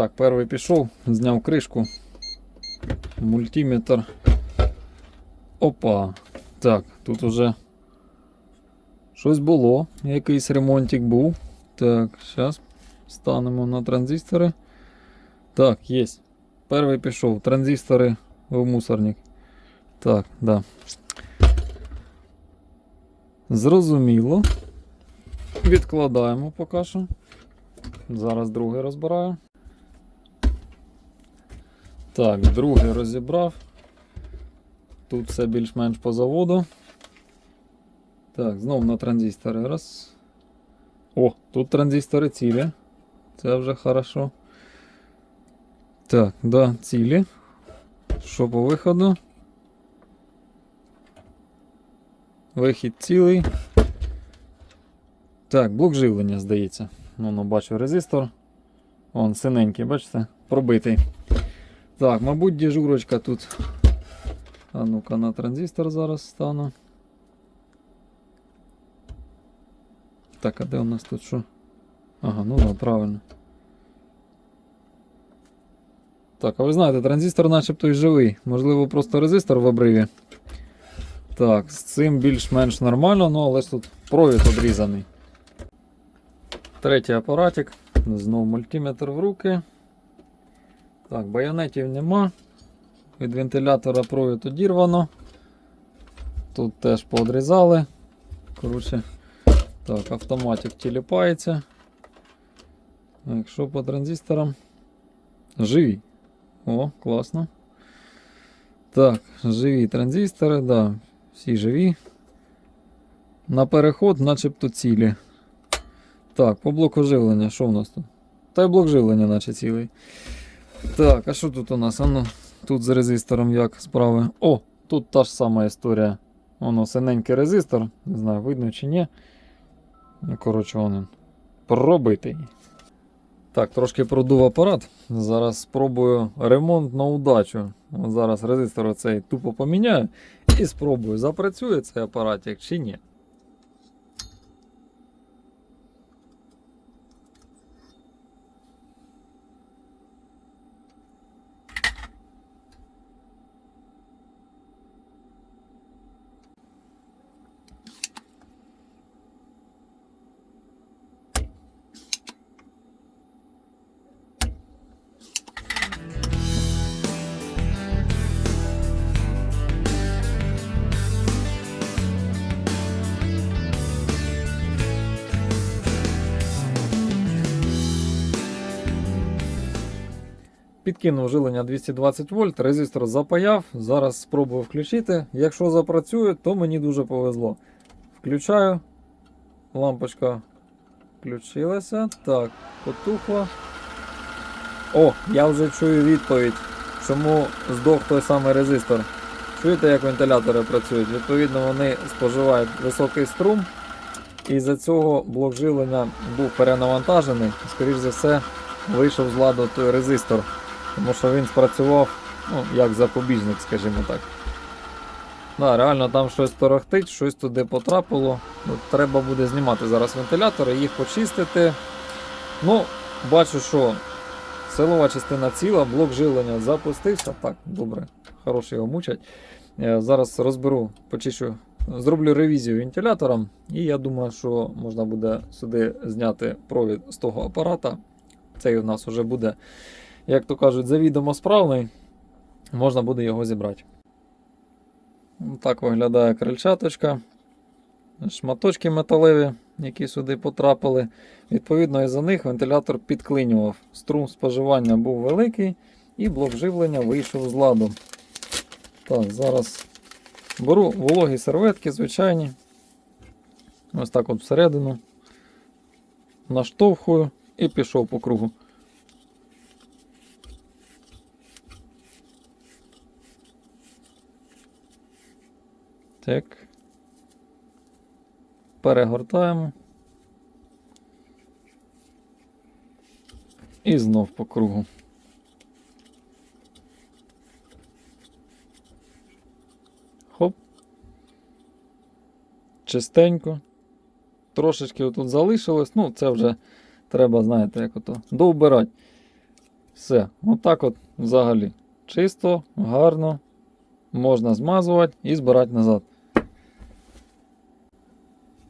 Так, перший пішов, зняв кришку. Мультиметр. Опа. Так, тут уже щось було. Якийсь ремонтик був. Так, зараз станемо на транзистори. Так, є. Перший пішов. Транзистори в мусорник. Так, да. Зрозуміло. Відкладаємо поки що. Зараз другий розбираю. Так, другий розібрав. Тут все більш-менш по заводу. Так, знову на транзистори. Раз. О, тут транзистори цілі. Це вже хорошо. Так, да, цілі. Що по виходу? Вихід цілий. Так, блок живлення, здається. Ну, ну, бачу резистор. Вон синенький, бачите? Пробитий. Так, мабуть, дежурочка тут. А ну-ка на транзистор зараз стану. Так, а де у нас тут що? Ага, ну да, правильно. Так, а ви знаєте, транзистор начебто і живий. Можливо, просто резистор в обриві. Так, з цим більш-менш нормально, ну але ж тут провід одрізаний. Третій апаратик. Знову мультиметр в руки. Так, байонетів нема. Від вентилятора провід одірвано. Тут теж поодрізали. Коротше, так, автоматик тіліпається. Якщо по транзисторам. Живі. О, класно. Так, живі транзистори, да, всі живі. На переход, начебто цілі. Так, по блоку живлення, що в нас тут? Та й блок живлення, наче цілий. Так, а що тут у нас? Ану, тут з резистором як справи. О, тут та ж сама історія. Воно синенький резистор, не знаю, видно чи ні. Ну, коротше, він пробитий. Так, трошки продув апарат. Зараз спробую ремонт на удачу. Зараз резистор оцей тупо поміняю і спробую, запрацює цей апаратик чи ні. Підкинув жилення 220 вольт, резистор запаяв. Зараз спробую включити. Якщо запрацює, то мені дуже повезло. Включаю. Лампочка включилася. Так, потухла. О, я вже чую відповідь, чому здох той самий резистор. Чуєте, як вентилятори працюють? Відповідно, вони споживають високий струм. І за цього блок живлення був перенавантажений. Скоріше за все, вийшов з ладу той резистор. Тому що він спрацював ну, як запобіжник, скажімо так. Да, реально там щось торохтить, щось туди потрапило. Ну, треба буде знімати зараз вентилятори, їх почистити. Ну, бачу, що силова частина ціла, блок живлення запустився. Так, добре, хороше його мучать. Е, Зараз розберу, почищу, зроблю ревізію вентилятором, і я думаю, що можна буде сюди зняти провід з того апарата. Цей у нас вже буде як то кажуть, завідомо справний, можна буде його зібрати. Так виглядає крильчаточка. Шматочки металеві, які сюди потрапили. Відповідно, із за них вентилятор підклинював. Струм споживання був великий, і блок живлення вийшов з ладу. Так, зараз беру вологі серветки, звичайні. Ось так от всередину. Наштовхую і пішов по кругу. Так. Перегортаємо. І знов по кругу. Хоп. Чистенько. Трошечки отут залишилось, ну це вже треба, знаєте, як ото довбирати. Все, отак от взагалі. Чисто, гарно. Можна змазувати і збирати назад.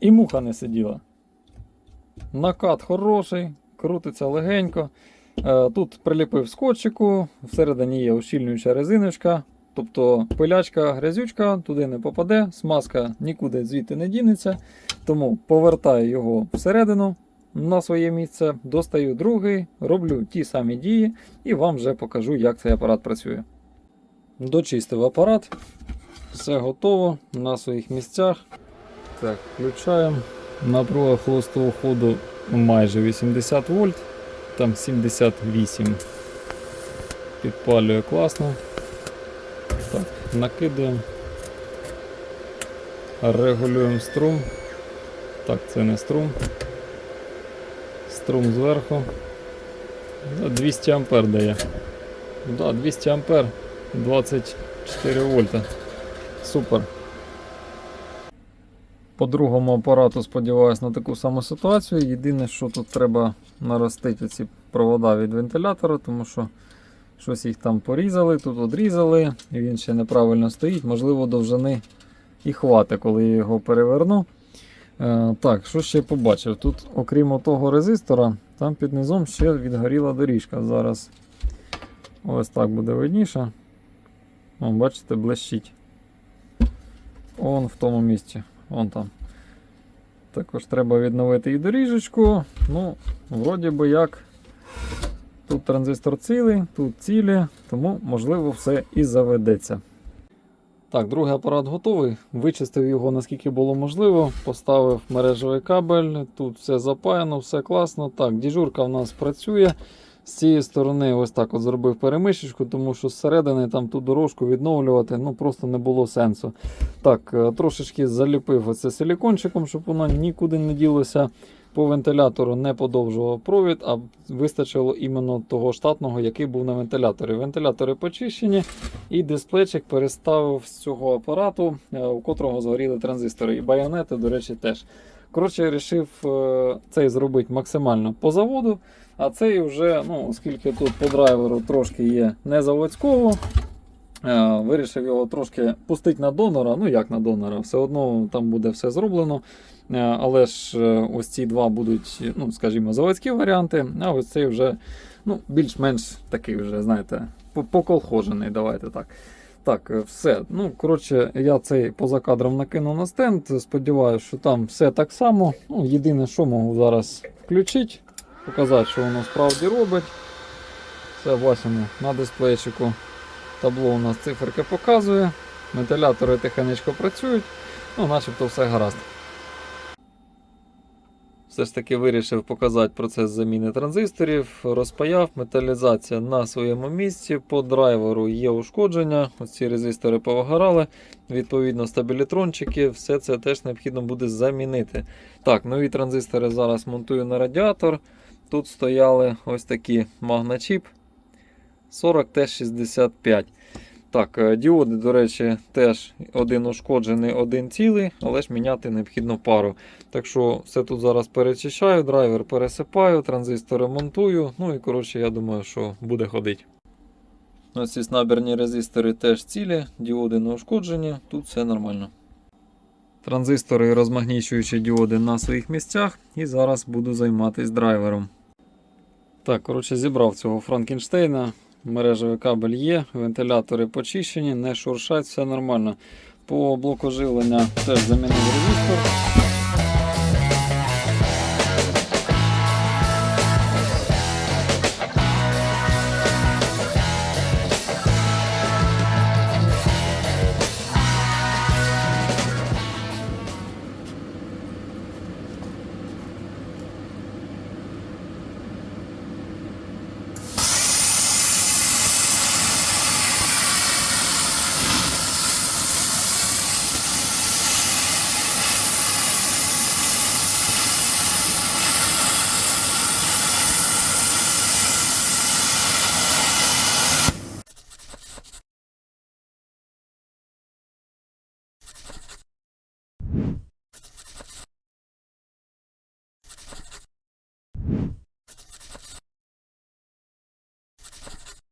І муха не сиділа. Накат хороший, крутиться легенько. Е, Тут приліпив скотчику, всередині є ущільнююча резиночка. Тобто пилячка, грязючка туди не попаде, смазка нікуди звідти не дінеться. Тому повертаю його всередину на своє місце, достаю другий, роблю ті самі дії і вам вже покажу, як цей апарат працює. Дочистив апарат, все готово на своїх місцях. Так, включаємо. Напруга холостого ходу майже 80 вольт, там 78. Підпалює класно. Так, накидуємо. Регулюємо струм. Так, це не струм. Струм зверху. 200 ампер дає. Да, 200 ампер, 24 вольта. Супер. По другому апарату сподіваюся на таку саму ситуацію. Єдине, що тут треба наростити ці провода від вентилятора, тому що щось їх там порізали, тут одрізали, він ще неправильно стоїть. Можливо, довжини і хватить, коли я його переверну. Е, так, що ще побачив? Тут, окрім того резистора, там під низом ще відгоріла доріжка. Зараз ось так буде видніше. О, бачите, блищить. Он в тому місці. Вон там. Також треба відновити і доріжечку. Ну, вроді би як. Тут транзистор цілий, тут цілі, тому можливо все і заведеться. Так, другий апарат готовий. Вичистив його наскільки було можливо. Поставив мережевий кабель. Тут все запаяно, все класно. Так, діжурка в нас працює. З цієї сторони ось так от зробив перемичечку, тому що зсередини там ту дорожку відновлювати ну просто не було сенсу. Так, е, трошечки заліпив оце силікончиком, щоб воно нікуди не ділося. По вентилятору не подовжував провід, а вистачило іменно того штатного, який був на вентиляторі. Вентилятори почищені, і дисплейчик переставив з цього апарату, е, у котрого згоріли транзистори. І байонети, до речі, теж. Коротше, вирішив е, цей зробити максимально по заводу. А цей вже, ну, оскільки тут по драйверу трошки є не заводського, е, вирішив його трошки пустити на донора. Ну як на донора, все одно там буде все зроблено. Е, Але ж е, ось ці два будуть, ну, скажімо, заводські варіанти, а ось цей вже ну, більш-менш такий вже, знаєте, поколхожений, давайте так. Так, все. Ну, коротше, я цей поза кадром накинув на стенд. Сподіваюся, що там все так само. Ну, єдине, що можу зараз включити, показати, що воно справді робить. Все бачимо на дисплейчику. Табло у нас циферки показує. Вентилятори тихенечко працюють. Ну, начебто все гаразд. Все ж таки вирішив показати процес заміни транзисторів. Розпаяв, металізація на своєму місці. По драйверу є ушкодження. Ось ці резистори повигорали. Відповідно, стабілітрончики, все це теж необхідно буде замінити. Так, нові транзистори зараз монтую на радіатор. Тут стояли ось такі магначіп 40T65. Так, е, діоди, до речі, теж один ушкоджений, один цілий, але ж міняти необхідно пару. Так що все тут зараз перечищаю, драйвер пересипаю, транзистори монтую. Ну і коротше, я думаю, що буде ходити. Ось ці набірні резистори теж цілі, діоди не ушкоджені, тут все нормально. Транзистори і розмагнічуючі діоди на своїх місцях, і зараз буду займатися драйвером. Так, коротше, зібрав цього Франкенштейна. Мережевий кабель є, вентилятори почищені, не шуршать, все нормально. По блоку живлення теж замінив резистор.